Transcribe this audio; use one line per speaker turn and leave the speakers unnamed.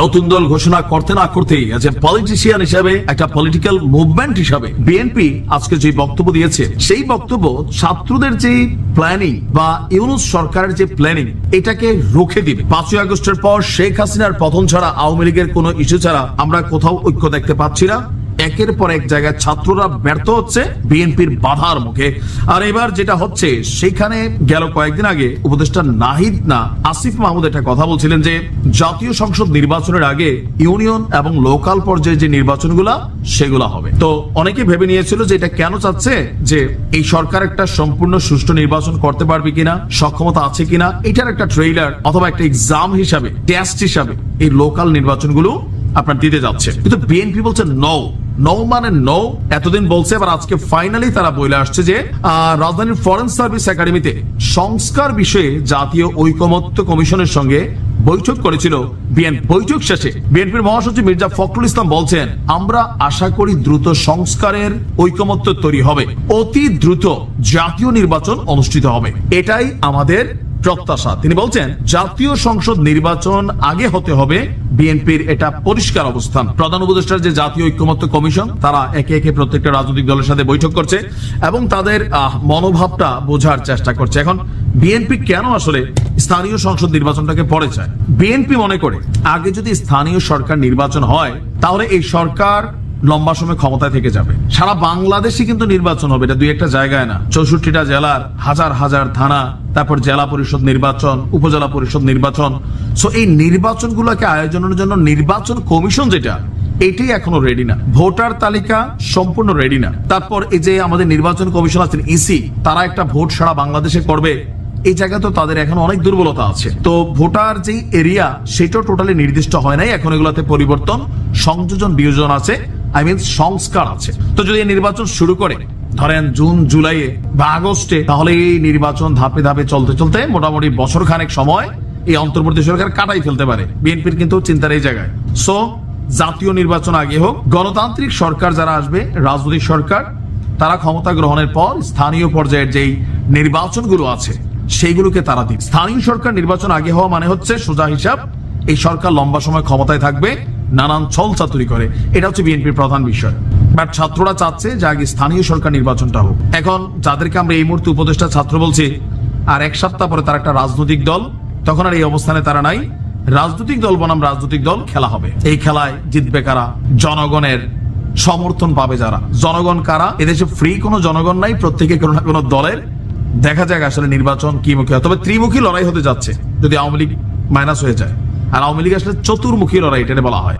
নতুন দল ঘোষণা করতে না করতেই এজ এ পলিটিশিয়ান হিসাবে একটা পলিটিক্যাল মুভমেন্ট হিসাবে বিএনপি আজকে যে বক্তব্য দিয়েছে, সেই বক্তব্য ছাত্রদের যে প্ল্যানিং বা ইউনুস সরকারের যে প্ল্যানিং এটাকে রুখে দিবে। পাঁচই আগস্টের পর শেখ হাসিনার পতন ছাড়া আওয়ামী লীগের কোনো ইস্যু ছাড়া আমরা কোথাও ঐক্য দেখতে পাচ্ছি না। একের পর এক জায়গায় ছাত্ররা ব্যর্থ হচ্ছে বিএনপির বাধার মুখে। আর এবার যেটা হচ্ছে সেখানে গেল কয়েকদিন আগে উপদেষ্টা নাহিদ না, আসিফ মাহমুদ একটা কথা বলছিলেন যে, জাতীয় সংসদ নির্বাচনের আগে ইউনিয়ন এবং লোকাল পর্যায়ে যে নির্বাচনগুলা, সেগুলা হবে। তো অনেকে ভেবে নিয়েছিল যে এটা কেন চাচ্ছে, যে এই সরকার একটা সম্পূর্ণ সুষ্ঠু নির্বাচন করতে পারবে কিনা, সক্ষমতা আছে কিনা, এটার একটা ট্রেইলার অথবা একটা এক্সাম হিসাবে টেস্ট হিসাবে এই লোকাল নির্বাচনগুলো আপনার দিতে যাচ্ছে। কিন্তু বিএনপি বলছে নো নো মানে নৌ এতদিন বলছে, এবার আজকে ফাইনালি তারা বলে আসছে যে রাজধানীর ফরেন সার্ভিস একাডেমিতে সংস্কার বিষয়ে জাতীয় ঐকমত্য কমিশনের সঙ্গে বৈঠক করেছিল বিএনপি বৈঠক শেষে বিএনপির মহাসচিব মির্জা ফখরুল ইসলাম বলছেন, আমরা আশা করি দ্রুত সংস্কারের ঐকমত্য তৈরি হবে। অতি দ্রুত জাতীয় নির্বাচন অনুষ্ঠিত হবে। এটাই আমাদের প্রত্যাশা। তিনি বলছেন, জাতীয় সংসদ নির্বাচন আগে হতে হবে বিএনপির এটা পরিষ্কার অবস্থান। প্রধান উপদেষ্টার যে জাতীয় ঐক্যমত্য কমিশন, তারা একে একে প্রত্যেকটা রাজনৈতিক দলের সাথে বৈঠক করছে এবং তাদের মনোভাবটা বোঝার চেষ্টা করছে। এখন বিএনপি কেন আসলে স্থানীয় সংসদ নির্বাচনটাকে পরে চায়? বিএনপি মনে করে, আগে যদি স্থানীয় সরকার নির্বাচন হয়, তাহলে এই সরকার লম্বা সময় ক্ষমতায় থেকে যাবে। সারা বাংলাদেশে কিন্তু নির্বাচন হবে, এটা দুই একটা জায়গায় না। চৌষট্টিটা জেলার হাজার হাজার থানা, তারপর জেলা পরিষদ নির্বাচন, উপজেলা পরিষদ নির্বাচন। সো এই নির্বাচনগুলোকে আয়োজনের জন্য নির্বাচন কমিশন যেটা, এটাই এখনও রেডি না। ভোটার তালিকা সম্পূর্ণ রেডি না। তারপর এই যে আমাদের নির্বাচন কমিশন আছেন ইসি তারা একটা ভোট সারা বাংলাদেশে করবে, এই জায়গায় তো তাদের এখন অনেক দুর্বলতা আছে। তো ভোটার যে এরিয়া সেটাও টোটালি নির্দিষ্ট হয় নাই, এখন এগুলোতে পরিবর্তন, সংযোজন বিয়োজন আছে। আই মিন সংস্কার আছে। তো যদি নির্বাচন শুরু করে, ধরেন জুন, জুলাইয়ে বা আগস্টে, তাহলে এই নির্বাচন ধাপে ধাপে চলতে চলতে মোটামুটি বছর খানেক সময় এই অন্তর্বর্তী সরকার কাটাই ফেলতে পারে। বিএনপির কিন্তু চিন্তার এই জায়গায়। সো জাতীয় নির্বাচন আগে হোক, গণতান্ত্রিক সরকার যারা আসবে, রাজনৈতিক সরকার, তারা ক্ষমতা গ্রহণের পর স্থানীয় পর্যায়ের যেই নির্বাচনগুলো আছে, সেইগুলোকে তারা দিক স্থানীয় সরকার নির্বাচন আগে হওয়া মানে হচ্ছে সোজা হিসাব, এই সরকার লম্বা সময় ক্ষমতায় থাকবে নানান ছল চাতুরি করে। এটা হচ্ছে বিএনপির প্রধান বিষয়। বাট ছাত্ররা চাচ্ছে যে আগে স্থানীয় সরকার নির্বাচনটা হোক। এখন যাদেরকে আমরা এই মুহূর্তে উপদেষ্টা ছাত্র বলছি, আর এক সপ্তাহ পরে তার একটা রাজনৈতিক দল, তখন আর এই অবস্থানে তারা নাই। রাজনৈতিক দল বনাম রাজনৈতিক দল, খেলা হবে। এই খেলায় জিতবে কারা? জনগণের সমর্থন পাবে যারা। জনগণ কারা? এদেশে ফ্রি কোনো জনগণ নাই, প্রত্যেকে কোনো না কোনো দলের। দেখা যাক আসলে নির্বাচন কি মুখী তবে ত্রিমুখী লড়াই হতে যাচ্ছে, যদি আওয়ামী লীগ মাইনাস হয়ে যায়। আর আওয়ামী লীগ আসলে চতুর্মুখী লড়াই এটা বলা হয়।